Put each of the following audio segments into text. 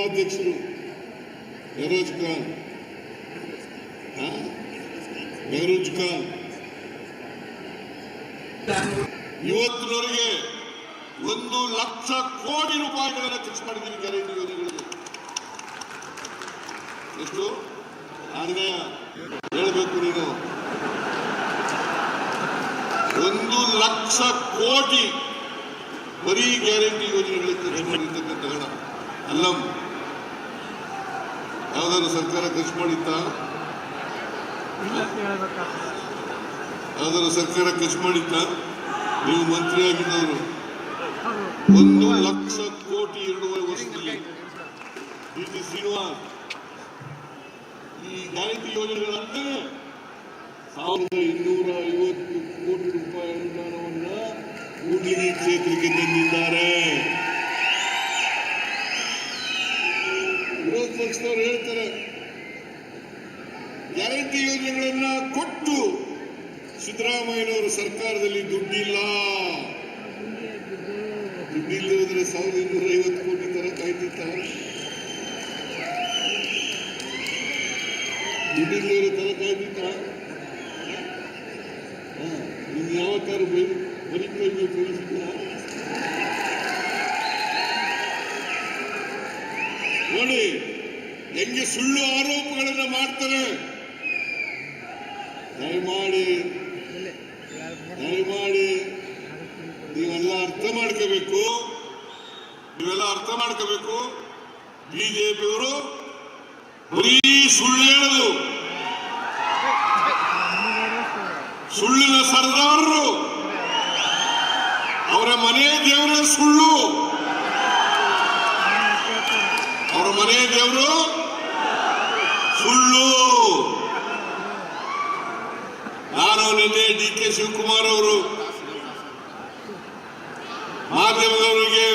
ಉಪಾಧ್ಯಕ್ಷರು? ಫೆರೋಜ್ ಖಾನ್ ಇವತ್ತಿನವರೆಗೆ ಒಂದು ಲಕ್ಷ ಕೋಟಿ ರೂಪಾಯಿಗಳನ್ನು ಖರ್ಚು ಮಾಡಿದ್ದೀವಿ ಗ್ಯಾರಂಟಿ ಯೋಜನೆಗಳಿಗೆ ಎಷ್ಟು? ಆದರೆ ಹೇಳಬೇಕು ನೀನು. ಒಂದು ಲಕ್ಷ ಕೋಟಿ ಬರೀ ಗ್ಯಾರಂಟಿ ಯೋಜನೆಗಳಿಗೆ ಖರ್ಚು ಮಾಡಿರ್ತಕ್ಕಂಥ ಹಣ ಅಲ್ಲಂ. ಯಾವ್ದಾದ್ರು ಸರ್ಕಾರ ಖರ್ಚು ಮಾಡಿತ್ತಾ? ಯಾವ್ದಾದ್ರು ಸರ್ಕಾರ ಖರ್ಚು ಮಾಡಿತ್ತಾ? ನೀವು ಮಂತ್ರಿ ಆಗಿದ್ದವರು. ಒಂದು ಲಕ್ಷ ಕೋಟಿ ಎರಡೂವರೆ ವರ್ಷದಲ್ಲಿ. ಡಿ ಟಿ ಶ್ರೀನಿವಾಸ್ ಈ ಗ್ಯಾರಂಟಿ ಯೋಜನೆಗಳಂತೆ ಸಾವಿರದ ಇನ್ನೂರ ಐವತ್ತು ಕೋಟಿ ರೂಪಾಯಿ ಅನುದಾನವನ್ನು ಕೂಡ್ಲಿಗಿ ಕ್ಷೇತ್ರಕ್ಕೆ ತಂದಿದ್ದಾರೆ. ಪಕ್ಷದವರು ಹೇಳ್ತಾರೆ, ಗ್ಯಾರಂಟಿ ಯೋಜನೆಗಳನ್ನ ಕೊಟ್ಟು ಸಿದ್ದರಾಮಯ್ಯನವರು ಸರ್ಕಾರದಲ್ಲಿ ದುಡ್ಡಿಲ್ಲ. ದುಡ್ಡಿಲ್ಲದ್ರೆ ಸಾವಿರದ ಇನ್ನೂರ ಐವತ್ತು ಕೋಟಿ ತರ ಕಾಯ್ತಿರ್ತಾರೆ ದುಡ್ಡಿಲ್ಲದ್ರೆ ತರ ಕಾಯ್ತಿರ್ತಾರೆ ಯಾವ ಯಾವತ್ತಾರು ಬರೀ ಬರೀ ನೋಡಿ. ಹೆಂಗೆ ಸುಳ್ಳು ಆರೋಪಗಳನ್ನು ಮಾಡ್ತಾರೆ? ದಯಮಾಡಿ ದಯಮಾಡಿ ನೀವೆಲ್ಲ ಅರ್ಥ ಮಾಡ್ಕೋಬೇಕು. ನೀವೆಲ್ಲ ಅರ್ಥ ಮಾಡ್ಕೋಬೇಕು. ಬಿಜೆಪಿಯವರು ಬರೀ ಸುಳ್ಳು ಹೇಳೋದು. ಸುಳ್ಳಿನ ಸರ್ದಾರರು ಅವರ ಮನೆ ದೇವರೇ ಸುಳ್ಳು. ಅವರ ಮನೆ ದೇವರು ಸುಳ್ಳು ನಿನ್ನೆ ಡಿ ಕೆ ಶಿವಕುಮಾರ್ ಅವರು ಮಾಧ್ಯಮದವರಿಗೆ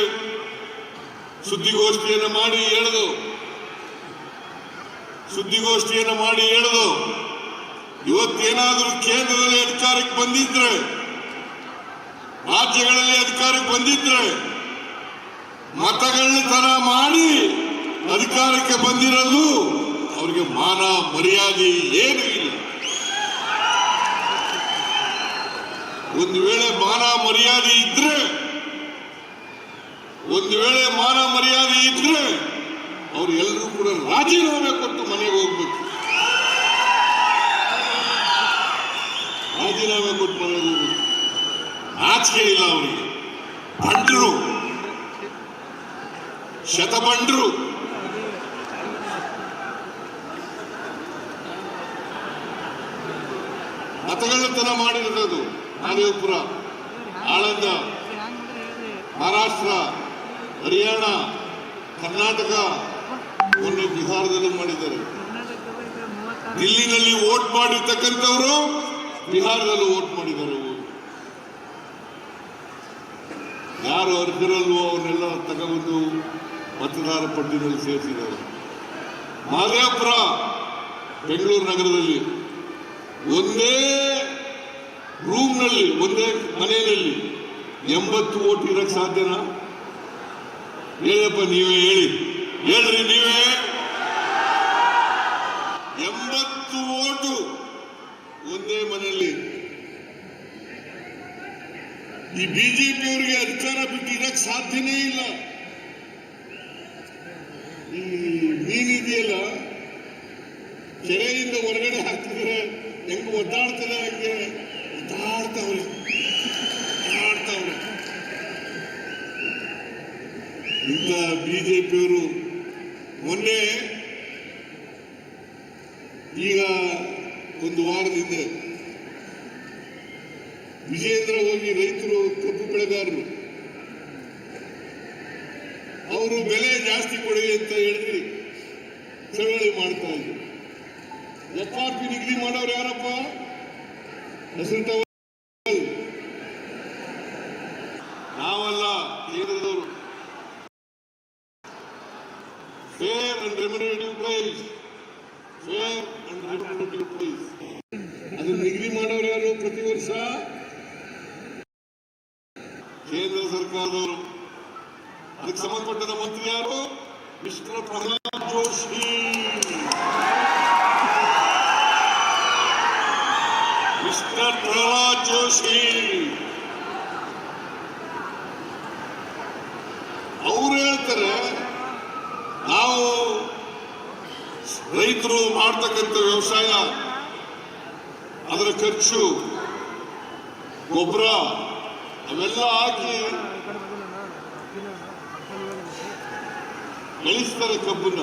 ಸುದ್ದಿಗೋಷ್ಠಿಯನ್ನು ಮಾಡಿ ಹೇಳಿದು ಸುದ್ದಿಗೋಷ್ಠಿಯನ್ನು ಮಾಡಿ ಹೇಳಿದು ಇವತ್ತೇನಾದರೂ ಕೇಂದ್ರದಲ್ಲಿ ಅಧಿಕಾರಕ್ಕೆ ಬಂದಿದ್ರೆ, ರಾಜ್ಯಗಳಲ್ಲಿ ಅಧಿಕಾರಕ್ಕೆ ಬಂದಿದ್ರೆ ಮತಗಳ್ಳತನ ಮಾಡಿ ಅಧಿಕಾರಕ್ಕೆ ಬಂದಿರೋದು ಅವರಿಗೆ ಮಾನ ಮರ್ಯಾದೆ ಏನು ಇಲ್ಲ. ಒಂದು ವೇಳೆ ಮಾನ ಮರ್ಯಾದೆ ಇದ್ರೆ, ಒಂದು ವೇಳೆ ಮಾನ ಮರ್ಯಾದೆ ಇದ್ರೆ, ಅವ್ರು ಎಲ್ಲರೂ ಕೂಡ ರಾಜೀನಾಮೆ ಕೊಟ್ಟು ಮನೆಗೆ ಹೋಗ್ಬೇಕು. ರಾಜೀನಾಮೆ ಕೊಟ್ಟು ಮನೆಗೆ ಹೋಗ್ಬೇಕು. ನಾಚಿಕೆ ಇಲ್ಲ ಅವರಿಗೆ. ಬಂಡ್ರು ಶತಬಂಡ್ರು ಮತಗಳ್ಳತನ ಮಾಡಿರೋದು ಮಹದೇವಪುರ ಆಳಂದ, ಮಹಾರಾಷ್ಟ್ರ, ಹರಿಯಾಣ, ಕರ್ನಾಟಕ ಒಂದು ಬಿಹಾರದಲ್ಲೂ ಮಾಡಿದ್ದಾರೆ. ದಿಲ್ಲಿನಲ್ಲಿ ವೋಟ್ ಮಾಡಿರ್ತಕ್ಕಂಥವರು ಬಿಹಾರದಲ್ಲೂ ವೋಟ್ ಮಾಡಿದ್ದಾರೆ. ಯಾರು ಅರ್ಹರಲ್ವೋ ಅವನ್ನೆಲ್ಲ ತಗೊಂಡು ಮತದಾರ ಪಟ್ಟಿನಲ್ಲಿ ಸೇರಿಸಿದ್ದಾರೆ. ಮಹದೇವಪುರ ಬೆಂಗಳೂರು ನಗರದಲ್ಲಿ ಒಂದೇ ರೂಮ್ನಲ್ಲಿ ಒಂದೇ ಮನೆಯಲ್ಲಿ ಎಂಬತ್ತು ಓಟ್ ಇರಕ್ಕೆ ಸಾಧ್ಯನಾ? ಹೇಳಪ್ಪ, ನೀವೇ ಹೇಳಿ. ಹೇಳ್ರಿ ನೀವೇ. ಎಂಬತ್ತು ಓಟು ಒಂದೇ ಮನೆಯಲ್ಲಿ. ಈ ಬಿಜೆಪಿ ಅವರಿಗೆ ಅಧಿಕಾರ ಬಿಟ್ಟು ಇರಕ್ಕೆ ಸಾಧ್ಯನೇ ಇಲ್ಲ. ಈ ನೀನಿದೆಯಲ್ಲ ಕೆರೆಯಿಂದ ಹೊರಗಡೆ ಹಾಕಿದ್ರೆ ಹೆಂಗ್ ಒದ್ದಾಡ್ತದೆ ಹಂಗೆ? ಒದ್ದಾಡ್ತಾವ್ರೆ ಆಡ್ತಾವ್ರಿ ಇಂಥ ಬಿಜೆಪಿಯವರು ಮೊನ್ನೆ ಈಗ ಒಂದು ವಾರದ ಹಿಂದೆ ವಿಜೇಂದ್ರ ಹೋಗಿ ರೈತರು ಕಬ್ಬು ಬೆಳೆಗಾರರು, ಅವರು ಬೆಲೆ ಜಾಸ್ತಿ ಕೊಡಿ ಅಂತ ಹೇಳಿದ್ರಿ ಚಳವಳಿ ಮಾಡ್ತಾ ಇದ್ರು. ಎಫ್ ಆರ್ ಪಿ ನಿಗದಿ ಮಾಡೋರು ಯಾರಪ್ಪ? ಹೆಸರು fair and remunerative price. Fair and remunerative price. ಅದನ್ನ ನಿಗದಿ ಮಾಡೋರು ಪ್ರತಿ ವರ್ಷ? ಕೇಂದ್ರ ಸರ್ಕಾರದವರು. ಅದಕ್ಕೆ ಸಂಬಂಧಪಟ್ಟ ಮಂತ್ರಿ ಯಾರು? ಮಿಸ್ಟರ್ ಪ್ರಹ್ಲಾದ್ ಜೋಶಿ. ಮಿಸ್ಟರ್ ಪ್ರಹ್ಲಾದ್ ಜೋಶಿ ಅವ್ರು ಹೇಳ್ತಾರೆ ನಾವು ರೈತರು ಮಾಡ್ತಕ್ಕಂಥ ವ್ಯವಸಾಯ, ಅದರ ಖರ್ಚು, ಗೊಬ್ಬರ, ಅವೆಲ್ಲ ಹಾಕಿ ಬೆಳೆಸ್ತಾರೆ ಕಬ್ಬನ್ನ.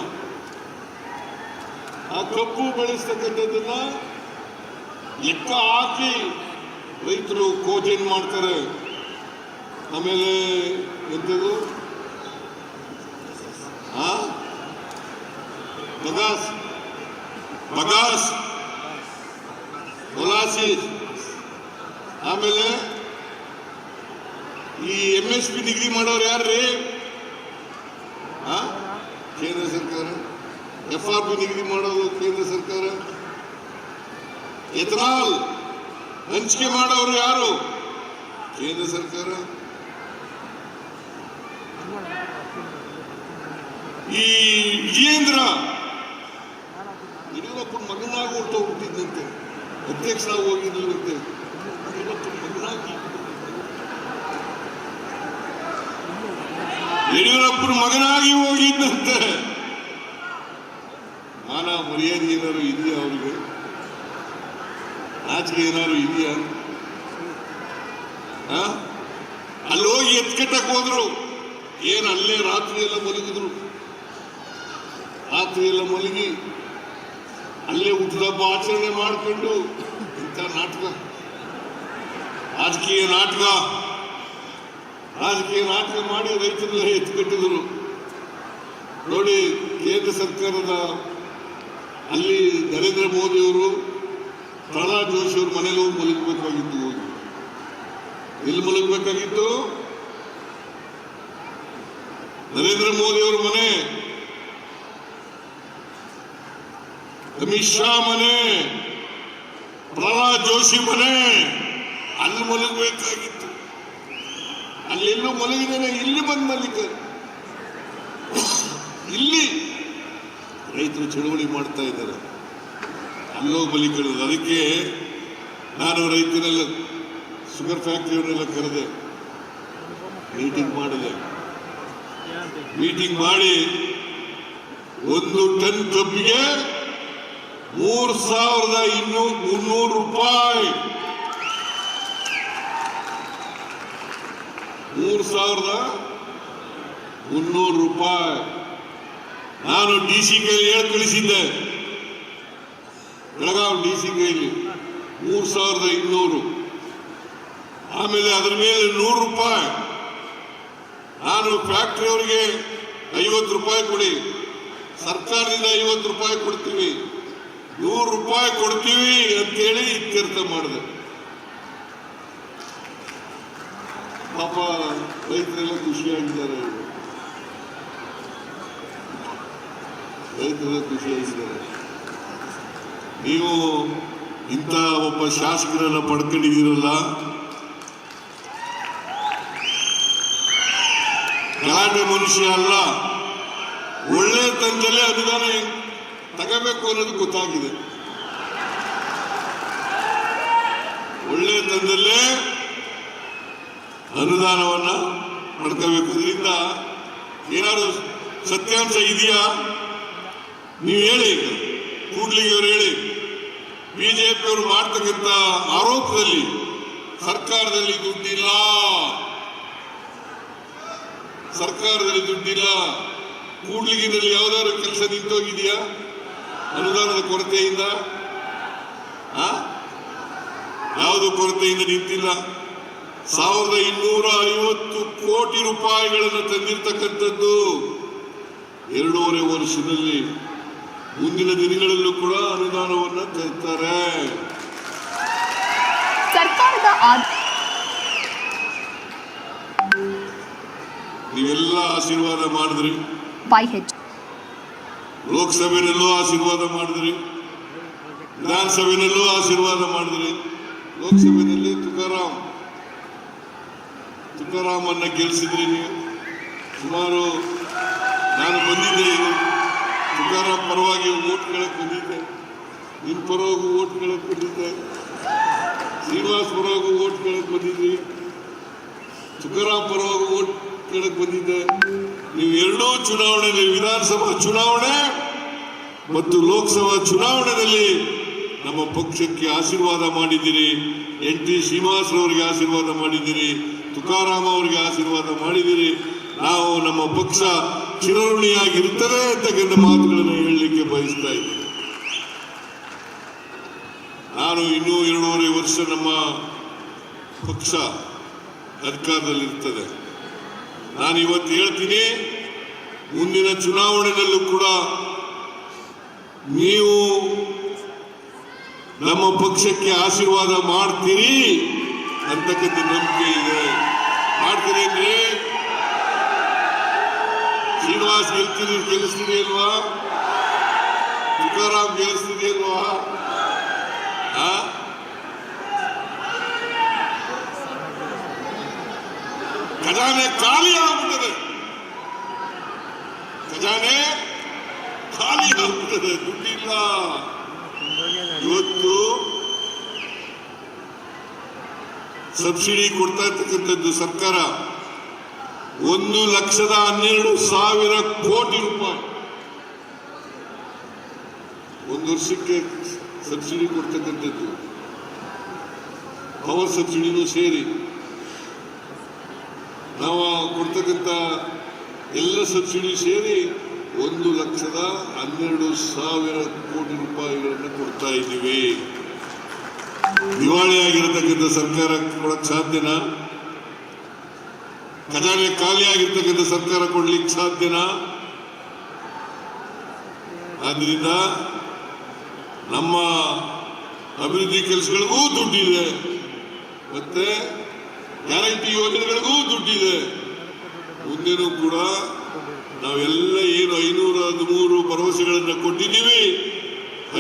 ಆ ಕಬ್ಬು ಬೆಳೆಸ್ತಕ್ಕಂಥದ್ದನ್ನ ಲೆಕ್ಕ ಹಾಕಿ ರೈತರು ಕೋಚಿಂಗ್ ಮಾಡ್ತಾರೆ. ಆಮೇಲೆ ಎಂಥದ್ದು ಆ? ಬಗಾಸ್ ಬಗಾಸ್ ಮೊಲಾಸಿಸ್ ಆಮೇಲೆ ಈ ಎಂ ಎಸ್ ಪಿ ಡಿಗ್ರಿ ಮಾಡೋರು ಯಾರ್ರೀ? ಕೇಂದ್ರ ಸರ್ಕಾರ. ಎಫ್ ಆರ್ ಪಿ ನಿಗದಿ ಮಾಡೋದು ಕೇಂದ್ರ ಸರ್ಕಾರ. ಎಥನಾಲ್, ಹಂಚಿಕೆ ಮಾಡೋರು ಯಾರು? ಕೇಂದ್ರ ಸರ್ಕಾರ. ಈ ವಿಜೇಂದ್ರ ಮಗನಾಗಿ ಹೊರಟೋಗ್ಬಿಟ್ಟಿದ್ದಂತೆ ಅಧ್ಯಕ್ಷರಾಗಿ ಯಡಿಯೂರಪ್ಪನ ಮಗನಾಗಿ ಯಡಿಯೂರಪ್ಪನ ಮಗನಾಗಿ ಹೋಗಿದ್ದಂತೆ ಮಾನ ಮರ್ಯಾದೆ ಏನಾದ್ರು ಇದೆಯಾ ಅವರಿಗೆ? ನಾಚಿಕೆ ಏನಾದ್ರು ಇದೆಯಾ? ಅಲ್ಲಿ ಹೋಗಿ ಎತ್ಕಟ್ಟಕ್ ಹೋದ್ರು. ಏನ್ ಅಲ್ಲೇ ರಾತ್ರಿ ಎಲ್ಲ ಮಲಗಿದ್ರು? ರಾತ್ರಿ ಎಲ್ಲ ಮಲಗಿ ಅಲ್ಲೇ ಹುಟ್ಟದಬ್ಬ ಆಚರಣೆ ಮಾಡಿಕೊಂಡು ಇಂಥ ನಾಟಕ. ರಾಜಕೀಯ ನಾಟಕ. ರಾಜಕೀಯ ನಾಟಕ ಮಾಡಿ ರೈತರನ್ನ ಎತ್ತಿಕಟ್ಟಿದ್ರು ನೋಡಿ, ಕೇಂದ್ರ ಸರ್ಕಾರದ ಅಲ್ಲಿ ನರೇಂದ್ರ ಮೋದಿ ಅವರು ಪ್ರಹ್ಲಾದ್ ಜೋಶಿ ಅವ್ರ ಮನೇಲಿ ಹೋಗಿ ಮಲಗಬೇಕಾಗಿತ್ತು ಹೋಗಿ ಎಲ್ಲಿ ಮಲಗಬೇಕಾಗಿತ್ತು ನರೇಂದ್ರ ಮೋದಿ ಅವ್ರ ಮನೆ. ಅಮಿತ್ ಶಾ ಮನೆ, ಪ್ರಹ್ಲಾದ್ ಜೋಶಿ ಮನೆ, ಅಲ್ಲಿ ಮಲಗಬೇಕಾಗಿತ್ತು. ಅಲ್ಲೆಲ್ಲೂ ಮಲಗಿದ್ದೇನೆ, ಇಲ್ಲಿ ಬಂದು ಮಲಿಕ ಇಲ್ಲಿ ರೈತರು ಚಳುವಳಿ ಮಾಡ್ತಾ ಇದ್ದಾರೆ. ಅಲ್ಲೋ ಮಲಿಕೊಳ್ಳೋದು ಅದಕ್ಕೆ ನಾನು ರೈತರೆಲ್ಲ ಶುಗರ್ ಫ್ಯಾಕ್ಟ್ರಿಯವರೆಲ್ಲ ಕರೆದೆ. ಮೀಟಿಂಗ್ ಮಾಡಿದೆ. ಮೀಟಿಂಗ್ ಮಾಡಿ ಒಂದು ಟನ್ ಕಬ್ಬಿಗೆ ಮೂರು ಸಾವಿರದ ಇನ್ನೂರು ಮುನ್ನೂರು ರೂಪಾಯಿ. ಮೂರು ಸಾವಿರದ ಮುನ್ನೂರು ರೂಪಾಯಿ. ನಾನು ಡಿ ಸಿ ಕೈಲಿ ಹೇಳಿ ಕಳಿಸಿದ್ದೆ. ಬೆಳಗಾವಿ ಡಿ ಸಿ ಕೈಲಿ ಮೂರು ಸಾವಿರದ ಇನ್ನೂರು. ಆಮೇಲೆ ಅದರ ಮೇಲೆ ನೂರು ರೂಪಾಯಿ. ನಾನು ಫ್ಯಾಕ್ಟ್ರಿ ಅವರಿಗೆ ಐವತ್ತು ರೂಪಾಯಿ ಕೊಡಿ. ಸರ್ಕಾರದಿಂದ ಐವತ್ತು ರೂಪಾಯಿ ಕೊಡ್ತೀವಿ ನೂರು ರೂಪಾಯಿ ಕೊಡ್ತೀವಿ ಅಂತೇಳಿ ಇತ್ಯರ್ಥ ಮಾಡಿದೆ. ಪಾಪ ರೈತರೆಲ್ಲ ಖುಷಿಯಾಗಿದ್ದಾರೆ. ರೈತರೆಲ್ಲ ಖುಷಿಯಾಗಿದ್ದಾರೆ ನೀವು ಇಂಥ ಒಬ್ಬ ಶಾಸಕರನ್ನ ಪಡ್ಕೊಂಡಿದ್ದೀರಲ್ಲ? ಗಲಾಟೆ ಮನುಷ್ಯ ಅಲ್ಲ. ಒಳ್ಳೆ ತಂದಲ್ಲೇ ಅನುದಾನ ತಗೋಬೇಕು ಅನ್ನೋದು ಗೊತ್ತಾಗಿದೆ. ಒಳ್ಳೆ ತಂದಲ್ಲೇ ಅನುದಾನವನ್ನ ಮಾಡ್ಕೋಬೇಕು. ಇದರಿಂದ ಏನಾದ್ರು ಸತ್ಯಾಂಶ ಇದೆಯಾ? ನೀವು ಹೇಳಿ ಈಗ. ಕೂಡ್ಲಿಗೆ ಅವರು ಹೇಳಿ. ಬಿಜೆಪಿ ಅವರು ಮಾಡ್ತಕ್ಕಂಥ ಆರೋಪದಲ್ಲಿ ಸರ್ಕಾರದಲ್ಲಿ ದುಡ್ಡಿಲ್ಲ. ಸರ್ಕಾರದಲ್ಲಿ ದುಡ್ಡಿಲ್ಲ. ಕೂಡ್ಲಿಗಿನಲ್ಲಿ ಯಾವ್ದಾದ್ರು ಕೆಲಸ ನಿಂತೋಗಿದೆಯಾ? ಅನುದಾನದ ಕೊರತೆಯಿಂದ? ಯಾವುದು ಕೊರತೆಯಿಂದ ನಿಂತಿಲ್ಲ. ಸಾವಿರದ ಇನ್ನೂರ ಐವತ್ತು ಕೋಟಿ ರೂಪಾಯಿಗಳನ್ನು ತಂದಿರ್ತಕ್ಕಂಥದ್ದು ಎರಡೂವರೆ ವರ್ಷದಲ್ಲಿ. ಮುಂದಿನ ದಿನಗಳಲ್ಲೂ ಕೂಡ ಅನುದಾನವನ್ನ ತರ್ತಾರೆ. ಸರ್ಕಾರದ ನೀವೆಲ್ಲ ಆಶೀರ್ವಾದ ಮಾಡಿದ್ರಿ. ವೈಎಚ್ ಲೋಕಸಭೆನಲ್ಲೂ ಆಶೀರ್ವಾದ ಮಾಡಿದ್ರಿ. ವಿಧಾನಸಭೆಯಲ್ಲೂ ಆಶೀರ್ವಾದ ಮಾಡಿದ್ರಿ. ಲೋಕಸಭೆಯಲ್ಲಿ ತುಕಾರಾಮ್ ತುಕಾರಾಮ್ ಅನ್ನ ಗೆಲ್ಲಿಸಿದ್ರಿ ನೀವು. ಸುಮಾರು ನಾನು ಬಂದಿದ್ದೆ ತುಕಾರಾಮ್ ಪರವಾಗಿ ಓಟ್ ಬಂದಿದ್ದೆ. ನಿಮ್ ಪರವಾಗಿ ಓಟ್ ಬಂದಿದ್ದೆ. ಶ್ರೀನಿವಾಸ್ ಪರವಾಗಿ ಓಟ್ ಬಂದಿದ್ವಿ ಬಂದಿದ್ರಿ. ತುಕಾರಾಮ್ ಪರವಾಗಿ ಓಟ್ ಕೇಳಕ್ ಬಂದಿದ್ದೆ ನೀವು ಎರಡೂ ಚುನಾವಣೆಯಲ್ಲಿ ವಿಧಾನಸಭಾ ಚುನಾವಣೆ ಮತ್ತು ಲೋಕಸಭಾ ಚುನಾವಣೆಯಲ್ಲಿ ನಮ್ಮ ಪಕ್ಷಕ್ಕೆ ಆಶೀರ್ವಾದ ಮಾಡಿದ್ದೀರಿ. ಎನ್ ಟಿ ಶ್ರೀನಿವಾಸರವರಿಗೆ ಆಶೀರ್ವಾದ ಮಾಡಿದ್ದೀರಿ. ತುಕಾರಾಮ್ ಅವರಿಗೆ ಆಶೀರ್ವಾದ ಮಾಡಿದ್ದೀರಿ. ನಾವು ನಮ್ಮ ಪಕ್ಷ ಚುನಾವಣೆಯಾಗಿರುತ್ತದೆ ಅಂತಕ್ಕಂಥ ಮಾತುಗಳನ್ನು ಹೇಳಲಿಕ್ಕೆ ಬಯಸ್ತಾ ಇದ್ದೀನಿ. ನಾನು ಇನ್ನೂ ಎರಡೂವರೆ ವರ್ಷ ನಮ್ಮ ಪಕ್ಷ ಅಧಿಕಾರದಲ್ಲಿರ್ತದೆ ನಾನು ಇವತ್ತು ಹೇಳ್ತೀನಿ, ಮುಂದಿನ ಚುನಾವಣೆಯಲ್ಲೂ ಕೂಡ ನೀವು ನಮ್ಮ ಪಕ್ಷಕ್ಕೆ ಆಶೀರ್ವಾದ ಮಾಡ್ತೀರಿ ಅಂತಕ್ಕಂಥ ನಂಬಿಕೆ ಇದೆ. ಮಾಡ್ತೀರಿ ಅಂದ್ರೆ ಶ್ರೀನಿವಾಸ್ ಗೆಲ್ತೀರಿ ಗೆಲ್ಲಿಸ್ತೀರಿ ಅಲ್ವಾ? ತುಕಾರಾಮ್ ಗೆಲ್ಲಿಸ್ತೀರಿ ಅಲ್ವಾ? ಖಜಾನೆ ಖಾಲಿ ಆಗ್ಬಿಟ್ಟದೆ. ಖಜಾನೆ ಖಾಲಿ ಆಗ್ಬಿಟ್ಟಿದೆ. ದುಡ್ಡಿಲ್ಲ. ಇವತ್ತು ಸಬ್ಸಿಡಿ ಕೊಡ್ತಾ ಇರ್ತಕ್ಕಂಥದ್ದು ಸರ್ಕಾರ ಒಂದು ಲಕ್ಷದ ಹನ್ನೆರಡು ಸಾವಿರ ಕೋಟಿ ರೂಪಾಯಿ. ಒಂದು ವರ್ಷಕ್ಕೆ ಸಬ್ಸಿಡಿ ಕೊಡ್ತಕ್ಕಂಥದ್ದು. ಪವರ್ ಸಬ್ಸಿಡಿನೂ ಸೇರಿ. ನಾವು ಕೊಡ್ತಕ್ಕಂಥ ಎಲ್ಲ ಸಬ್ಸಿಡಿ ಸೇರಿ ಒಂದು ಲಕ್ಷದ ಹನ್ನೆರಡು ಸಾವಿರ ಕೋಟಿ ರೂಪಾಯಿಗಳನ್ನು ಕೊಡ್ತಾ ಇದ್ದೀವಿ. ದಿವಾಳಿ ಆಗಿರತಕ್ಕಂಥ ಸರ್ಕಾರ ಕೊಡಕ್ ಸಾಧ್ಯನಾ? ಖಜಾನೆ ಖಾಲಿ ಆಗಿರ್ತಕ್ಕಂಥ ಸರ್ಕಾರ ಕೊಡ್ಲಿಕ್ಕೆ ಸಾಧ್ಯನಾ? ಆದ್ರಿಂದ ನಮ್ಮ ಅಭಿವೃದ್ಧಿ ಕೆಲಸಗಳಿಗೂ ದುಡ್ಡಿದೆ. ಮತ್ತೆ ಗ್ಯಾರಂಟಿ ಯೋಜನೆಗಳಿಗೂ ದುಡ್ಡಿದೆ. ಮುಂದೆನೂ ಕೂಡ ನಾವೆಲ್ಲ ಏನು ಐನೂರ ಹದಿಮೂರು ಭರವಸೆಗಳನ್ನು ಕೊಟ್ಟಿದ್ದೀವಿ,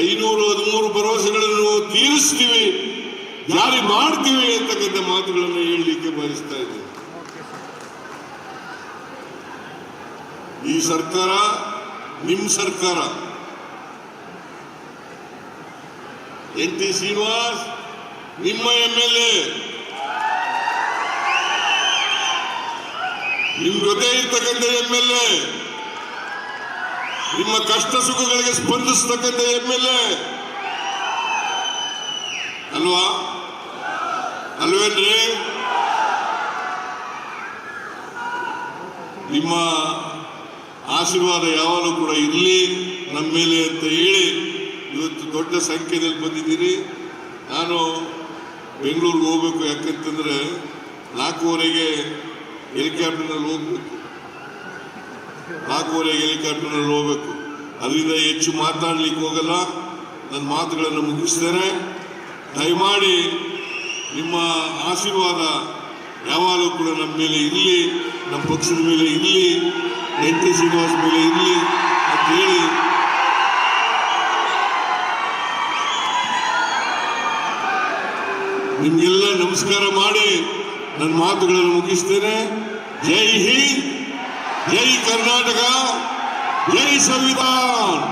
ಐನೂರ ಹದಿಮೂರು ಭರವಸೆಗಳನ್ನು ತೀರಿಸ್ತೀವಿ, ಜಾರಿ ಮಾಡ್ತೀವಿ ಅಂತಕ್ಕಂಥ ಮಾತುಗಳನ್ನು ಹೇಳಲಿಕ್ಕೆ ಬಯಸ್ತಾ ಇದ್ದೇವೆ ಈ ಸರ್ಕಾರ ನಿಮ್ಮ ಸರ್ಕಾರ, ಎನ್ ಟಿ ಶ್ರೀನಿವಾಸ್, ನಿಮ್ಮ ಎಂ ಎಲ್ ಎ ನಿಮ್ ಜೊತೆ ಇರ್ತಕ್ಕಂಥ ಎಂ ಎಲ್ ಎ, ನಿಮ್ಮ ಕಷ್ಟ ಸುಖಗಳಿಗೆ ಸ್ಪಂದಿಸ್ತಕ್ಕಂಥ ಎಂ ಎಲ್ ಎ. ಅಲ್ವಾ? ಅಲ್ವೇನ್ರಿ? ನಿಮ್ಮ ಆಶೀರ್ವಾದ ಯಾವಾಗಲೂ ಕೂಡ ಇರಲಿ, ನಮ್ಮ ಮೇಲೆ ಅಂತ ಹೇಳಿ ಇವತ್ತು ದೊಡ್ಡ ಸಂಖ್ಯೆಯಲ್ಲಿ ಬಂದಿದ್ದೀರಿ. ನಾನು ಬೆಂಗಳೂರಿಗೆ ಹೋಗ್ಬೇಕು ಯಾಕಂತಂದ್ರೆ ನಾಲ್ಕೂವರೆಗೆ ಹೆಲಿಕಾಪ್ಟರ್ನಲ್ಲಿ ಹೋಗ್ಬೇಕು. ನಾಲ್ಕೂವರೆಗೆ ಹೆಲಿಕಾಪ್ಟರ್ನಲ್ಲಿ ಹೋಗ್ಬೇಕು. ಅದರಿಂದ ಹೆಚ್ಚು ಮಾತಾಡ್ಲಿಕ್ಕೆ ಹೋಗಲ್ಲ. ನನ್ನ ಮಾತುಗಳನ್ನು ಮುಗಿಸ್ತೇನೆ. ದಯಮಾಡಿ ನಿಮ್ಮ ಆಶೀರ್ವಾದ ಯಾವಾಗಲೂ ಕೂಡ ನಮ್ಮ ಮೇಲೆ ಇರಲಿ, ನಮ್ಮ ಪಕ್ಷದ ಮೇಲೆ ಇರಲಿ, ಎನ್ ಟಿ ಶ್ರೀನಿವಾಸ್ ಮೇಲೆ ಇರಲಿ ಅಂತ ಹೇಳಿ ನಿಮಗೆಲ್ಲ ನಮಸ್ಕಾರ ಮಾಡಿ. ನನ್ನ ಮಾತುಗಳನ್ನು ಮುಗಿಸ್ತೇನೆ. ಜೈ ಹಿಂದ್ ಜೈ ಕರ್ನಾಟಕ ಜೈ ಸಂವಿಧಾನ್.